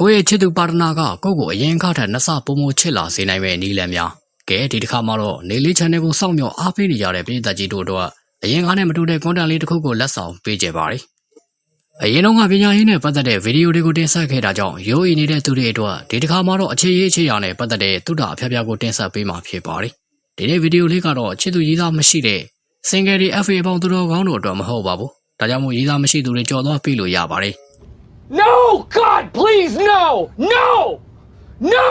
ကိုယ့်ရဲ့ချစ်သူပါတနာကကိုယ့်ကိုအရင်ကထက်နှစ်ဆပုံမချစ်လာစေနိုင်မဲ့နည်းလမ်းများကဲဒီတစ်ခါမှတော့နေလေး channel ကိုစောင့်မျှော်အားပေးနေကြတဲ့ပြည်သက်ကြီးတို့အတွက်အရင်ကနဲ့မတူတဲ့ content လေးတစ်ခုကိုလက်ဆောင်ပေးကြပါရစေအရင်တော့ကပညာရေးနဲ့ပတ်သက်တဲ့ဗီဒီယိုတွေကိုတင်ဆက်ခဲ့တာကြောင့်ရိုးအီနေတဲ့သူတွေအတွက်ဒီတစ်ခါမှတော့အခြေရေးအခြေရာနဲ့ပတ်သက်တဲ့သုတအဖျားဖျားကိုတင်ဆက်ပေးမှာဖြစ်ပါတယ်ဒီနေ့ဗီဒီယိုလေးကတော့ချစ်သူရေးသားမရှိတဲ့ single တွေ FA ပေါင်းသူတော်ကောင်းတို့အတွက်မဟုတ်ပါဘူးဒါကြောင့်မို့ရေးသားမရှိသူတွေကြော်သွားပေးလို့ရပါတယ် No! God, please, no! No! No!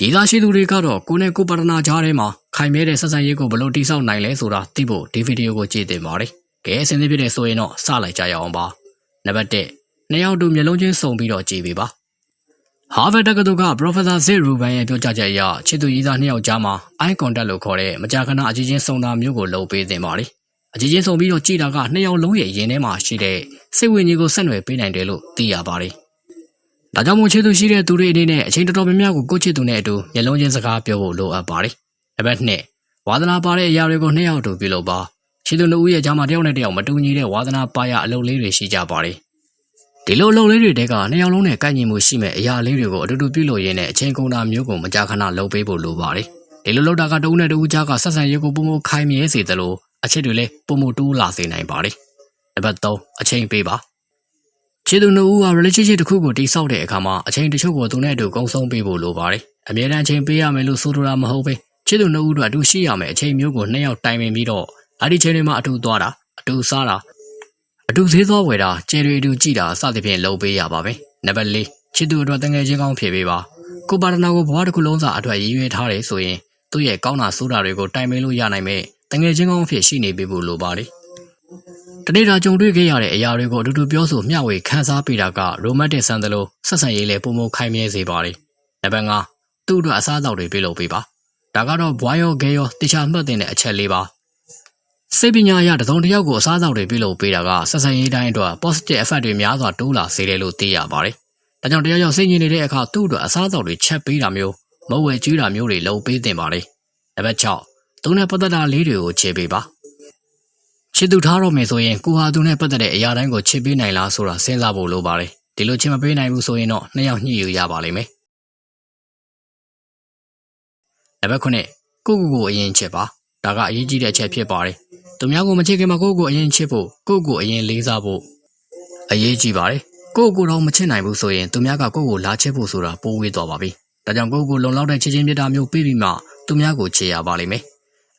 ရည်သားရှိသူတွေကတော့ကိုနဲ့ကိုပရနာကြားထဲမှာခိုင်မြဲတဲ့ဆက်ဆံရေးကိုဘယ်လိုတိစောက်နိုင်လဲဆိုတာသိဖို့ဒီဗီဒီယိုကိုကြည့်သင့်ပါတယ်။ကဲအဆင်သင့်ဖြစ်တဲ့ဆိုရင်တော့စလိုက်ကြရအောင်ပါ။နံပါတ်1နှစ်ယောက်တို့မျိုးလုံးချင်းစုံပြီးတော့ကြည့်ပေးပါ။ Harvard တက္ကသိုလ်က Professor Zed Rubin ရဲ့ပြောကြားချက်အရချစ်သူရည်သားနှစ်ယောက်ကြားမှာ eye contact လို့ခေါ်တဲ့မကြာခဏအကြည့်ချင်းစုံတာမျိုးကိုလုပ်ပေးသင့်ပါတယ်။အကြည့်ချင်းစုံပြီးတော့ကြည့်တာကနှစ်ယောက်လုံးရဲ့ရင်ထဲမှာရှိတဲ့စိတ်ဝိညာဉ်ကိုဆက်နွယ်ပေးနိုင်တယ်လို့သိရပါတယ်။ ဒါကြောင့်မို့ချစ်သူရှိတဲ့သူတွေအနေနဲ့အချိန်တော်တော်များများကိုကိုယ့်ချစ်သူနဲ့အတူမျက်လုံးချင်းစကားပြောဖို့လိုအပ်ပါတယ်။နံပါတ်2ဝါသနာပါတဲ့အရာတွေကိုနှစ်ယောက်တူပြုလုပ်ပါချစ်သူနှစ်ဦးရဲ့ကြားမှာတစ်ယောက်နဲ့တစ်ယောက်မတူညီတဲ့ဝါသနာပါရအလုပ်လေးတွေရှိကြပါတယ်။ဒီလိုအလုပ်လေးတွေတဲကနှစ်ယောက်လုံးနဲ့ကိုက်ညီမှုရှိမဲ့အရာလေးတွေကိုအတူတူပြုလုပ်ရင်းနဲ့အချိန်ကုန်တာမျိုးကိုမကြာခဏလုပ်ပေးဖို့လိုပါတယ်။ဒီလိုလုပ်တာကတဦးနဲ့တဦးကြားကဆက်ဆံရေးကိုပုံမခိုင်မြဲစေသလိုအချစ်တွေလည်းပုံမတိုးလာစေနိုင်ပါတယ်။နံပါတ်3အချိန်ပေးပါ ချစ်သူနှစ်ဦးက relationship တစ်ခုကိုတည်ဆောက်တဲ့အခါမှာအချိန်တချို့ကိုသူနဲ့အတူကုံဆုံးပေးဖို့လိုပါတယ်။အမြဲတမ်းအချိန်ပေးရမယ်လို့ဆိုလိုတာမဟုတ်ပဲချစ်သူနှစ်ဦးတို့အတူရှိရမယ်အချိန်မျိုးကိုနှစ်ယောက်တိုင်ပင်ပြီးတော့အဲ့ဒီချိန်တွေမှာအတူသွားတာအတူစားတာအတူသေးသွားဝယ်တာကျယ်တွေအတူကြည့်တာစသဖြင့်လုပ်ပေးရပါပဲ။နံပါတ်၄ချစ်သူအတွက်တငယ်ချင်းကောင်းဖြစ်ပေးပါ။ကိုပါတနာကိုဘဝတစ်ခုလုံးစာအတွက်ရည်ရွယ်ထားတယ်ဆိုရင်သူ့ရဲ့ကောင်းတာဆိုးတာတွေကိုတိုင်ပင်လို့ရနိုင်မယ်တငယ်ချင်းကောင်းဖြစ်ရှိနေပေးဖို့လိုပါတယ်။ တနေ့တာကြုံတွေ့ခဲ့ရတဲ့အရာတွေကိုအတူတူပြောဆိုမျှဝေခန်းစားပေးတာကရိုမန်တစ်ဆန်တယ်လို့ဆက်ဆံရေးလည်းပုံမခိုင်မြဲစေပါတယ်။နံပါတ်5သူ့အတွက်အစားအသောက်တွေပြုလုပ်ပေးပါ။ဒါကတော့ဘွားရောဂဲရောတခြားမှတ်တဲ့အချက်လေးပါ။စိတ်ပညာအရတစ်စုံတစ်ယောက်ကိုအစားအသောက်တွေပြုလုပ်ပေးတာကဆက်ဆံရေးတိုင်းအတွက် positive effect တွေများစွာတိုးလာစေတယ်လို့သိရပါတယ်။ဒါကြောင့်တရားရောက်စိတ်ညစ်နေတဲ့အခါသူ့အတွက်အစားအသောက်တွေချက်ပေးတာမျိုးမဟုတ်ဝဲကျွေးတာမျိုးတွေလုပ်ပေးတင်ပါတယ်။နံပါတ်6သူနဲ့ပတ်သက်တာလေးတွေကိုခြေပေးပါ။ ချစ်သူထားတော့မယ်ဆိုရင်ကိုဟာသူနဲ့ပတ်သက်တဲ့အရာတိုင်းကိုချစ်ပေးနိုင်လားဆိုတာစဉ်းစားဖို့လိုပါတယ်ဒီလိုချစ်မပေးနိုင်ဘူးဆိုရင်တော့နှစ်ယောက်ညှိယူရပါလိမ့်မယ်နံပါတ်9ကိုယ့်ကိုယ်ကိုအရင်ချစ်ပါဒါကအရေးကြီးတဲ့အချက်ဖြစ်ပါတယ်သူများကိုမချစ်ခင်မှာကိုယ့်ကိုယ်အရင်ချစ်ဖို့ကိုယ့်ကိုယ်အရင်လေးစားဖို့အရေးကြီးပါတယ်ကိုယ့်ကိုယ်တော့မချစ်နိုင်ဘူးဆိုရင်သူများကကိုယ့်ကိုလာချစ်ဖို့ဆိုတာပိုးဝေးသွားပါပြီဒါကြောင့်ကိုယ့်ကိုယ်လုံလောက်တဲ့ချစ်ချင်းမြတ်တာမျိုးပေးပြီးမှသူများကိုချစ်ရပါလိမ့်မယ်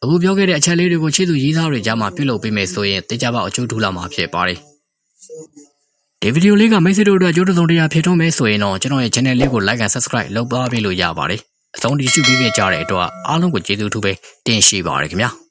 အခုပြောခဲ့တဲ့အချက်လေးတွေကိုချစ်သူရေးသားတွေကြားမှာပြုလုပ်ပေးမယ်ဆိုရင်တေချာပေါက်အကျိုးထူလာမှာဖြစ်ပါတယ်။ဒီဗီဒီယိုလေးကမိတ်ဆွေတို့အတွက်ကြိုးတုံတရာဖြစ်ထွန်းမယ်ဆိုရင်တော့ကျွန်တော်ရဲ့ channel လေးကို like and subscribe လုပ်ပါပေးလို့ရပါတယ်။အဆုံးထိရှုပေးခဲ့ကြတဲ့အတွက်အားလုံးကိုကျေးဇူးထူးပဲတင်ရှိပါရခင်ဗျာ။